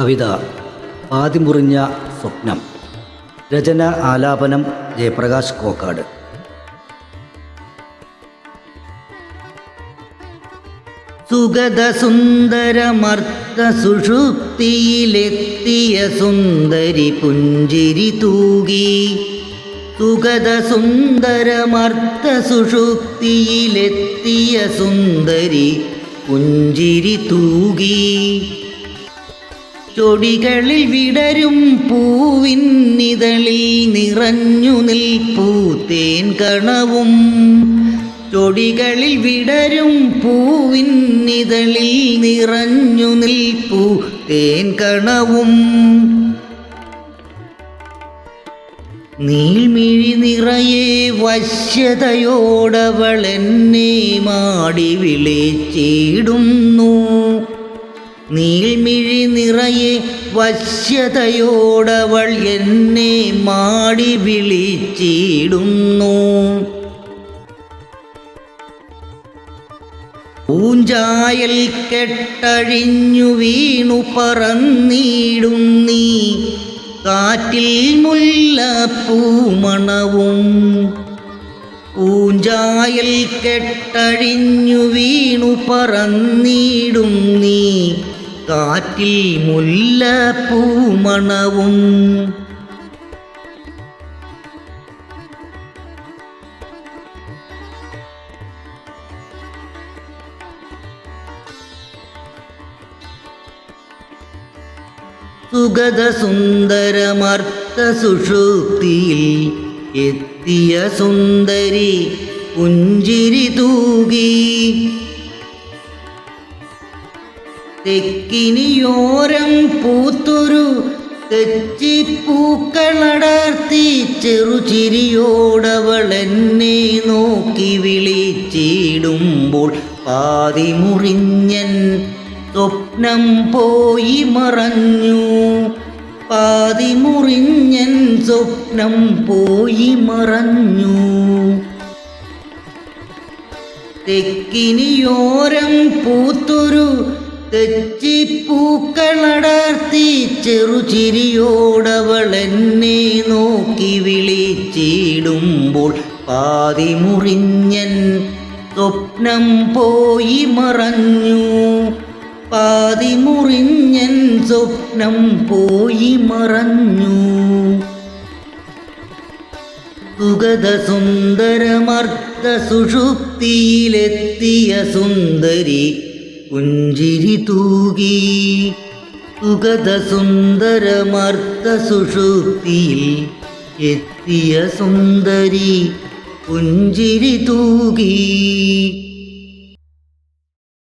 കവിത പാതിമുറിഞ്ഞ സ്വപ്നം. രചന ആലാപനം ജയപ്രകാശ് കോക്കാട്. സുഗത സുന്ദരമർത്ത സുഷുപ്തിയിലെത്തിയ സുന്ദരി പുഞ്ചിരി തൂകി. സുഗത സുന്ദരമർത്ത സുഷുപ്തിയിലെത്തിയ സുന്ദരി പുഞ്ചിരി തൂകി. ചൊടികളിൽ വിടരും പൂവിൻ നിതളിൽ നിറഞ്ഞു നിൽപ്പൂ തേൻ കണവും. തൊടികളിൽ വിടരും പൂവിൻ നിതളിൽ നിറഞ്ഞു നിൽപ്പൂ തേൻ കണവും. നീൾമിഴി നിറയെ വശ്യതയോടവൾ എന്നെ മാടി വിളിച്ചിടുന്നു. നീൾമിഴി നിറയെ വശ്യതയോടവൾ എന്നെ മാടി വിളിച്ചിടുന്നു. പൂഞ്ചായൽ കെട്ടഴിഞ്ഞു വീണു പറന്നിടും നീ. കാറ്റിൽ മുല്ലപ്പൂമണവും. പൂഞ്ചായൽ കെട്ടഴിഞ്ഞു വീണു പറന്നിടും നീ. കാറ്റിൽ മുല്ലപ്പൂമണവും സുഗത സുന്ദരമർത്ത സുഷുപ്തിയിൽ എത്തിയ സുന്ദരി പുഞ്ചിരി തൂകി തെക്കിനിയോരം പൂത്തൊരു തെച്ചിപ്പൂക്കളടർത്തി ചെറുചിരിയോടവൾ എന്നെ നോക്കി വിളിച്ചിടുമ്പോൾ പാതി മുറിഞ്ഞൻ സ്വപ്നം പോയി മറഞ്ഞു. പാതി മുറിഞ്ഞൻ സ്വപ്നം പോയി മറഞ്ഞു. തെക്കിനിയോരം പൂത്തൊരു തെച്ചിപ്പൂക്കളടർത്തി ചെറുചിരിയോടവൾ എന്നെ നോക്കി വിളിച്ചിടുമ്പോൾ പാതി മുറിഞ്ഞൻ സ്വപ്നം പോയി മറഞ്ഞു. പാതി മുറിഞ്ഞൻ സ്വപ്നം പോയി മറഞ്ഞു. സുഗത സുന്ദരമർത്ത സുഷുപ്തിയിലെത്തിയ സുന്ദരി പുഞ്ചിരി തൂകി സുഗത സുന്ദരമർത്ത സുഷുപ്തിയിൽ എത്തിയ സുന്ദരി പുഞ്ചിരി തൂകി.